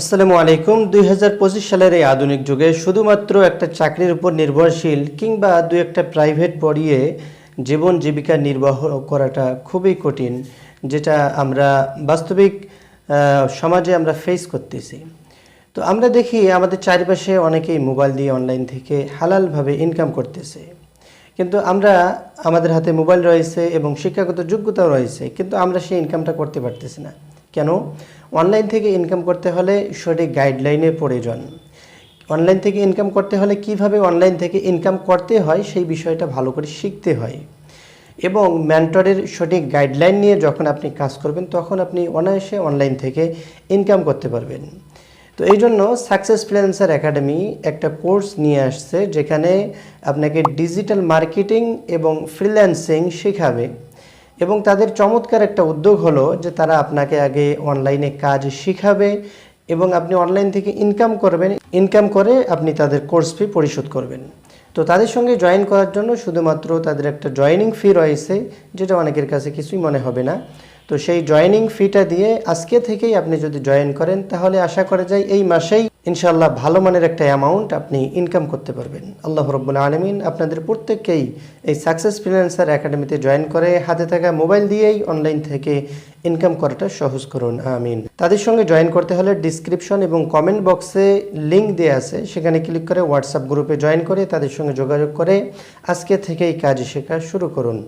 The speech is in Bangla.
আসসালামু আলাইকুম। দুই হাজার পঁচিশ সালের এই আধুনিক যুগে শুধুমাত্র একটা চাকরির উপর নির্ভরশীল কিংবা দু একটা প্রাইভেট পড়িয়ে জীবন জীবিকা নির্বাহ করাটা খুবই কঠিন, যেটা আমরা বাস্তবিক সমাজে আমরা ফেস করতেছি। তো আমরা দেখি আমাদের চারিপাশে অনেকেই মোবাইল দিয়ে অনলাইন থেকে হালালভাবে ইনকাম করতেছে। কিন্তু আমরা আমাদের হাতে মোবাইল রয়েছে এবং শিক্ষাগত যোগ্যতাও রয়েছে, কিন্তু আমরা সেই ইনকামটা করতে পারতেছি না। কেন? অনলাইন থেকে ইনকাম করতে হলে সঠিক গাইডলাইনের প্রয়োজন। অনলাইন থেকে ইনকাম করতে হলে কীভাবে অনলাইন থেকে ইনকাম করতে হয় সেই বিষয়টা ভালো করে শিখতে হয়। এবং ম্যান্টরের সঠিক গাইডলাইন নিয়ে যখন আপনি কাজ করবেন, তখন আপনি অনায়াসে অনলাইন থেকে ইনকাম করতে পারবেন। তো এই জন্য সাকসেস ফ্রিল্যান্সার একাডেমি একটা কোর্স নিয়ে আসছে, যেখানে আপনাকে ডিজিটাল মার্কেটিং এবং ফ্রিল্যান্সিং শেখাবে। এবং তাদের চমৎকার একটা উদ্যোগ হলো যে তারা আপনাকে আগে অনলাইনে কাজ শিখাবে এবং আপনি অনলাইন থেকে ইনকাম করবেন। ইনকাম করে আপনি তাদের কোর্স ফি পরিশোধ করবেন। তো তাদের সঙ্গে জয়েন করার জন্য শুধুমাত্র তাদের একটা জয়েনিং ফি রয়েছে, যেটা অনেকের কাছে কিছুই মনে হবে না। তো সেই জয়েনিং ফিটা দিয়ে আজকে থেকেই আপনি যদি জয়েন করেন, তাহলে আশা করা যায় এই মাসেই ইনশাল্লাহ ভালো মানের একটা অ্যামাউন্ট আপনি ইনকাম করতে পারবেন। আল্লাহ রব্বুল আলমিন আপনাদের প্রত্যেককেই এই সাকসেস ফিনান্সার একাডেমিতে জয়েন করে হাতে থাকা মোবাইল দিয়েই অনলাইন থেকে ইনকাম করাটা সহজ করুন, আমিন। তাদের সঙ্গে জয়েন করতে হলে ডিসক্রিপশন এবং কমেন্ট বক্সে লিংক দেওয়া আছে। সেখানে ক্লিক করে হোয়াটসঅ্যাপ গ্রুপে জয়েন করে তাদের সঙ্গে যোগাযোগ করে আজকে থেকেই কাজ শেখা শুরু করুন।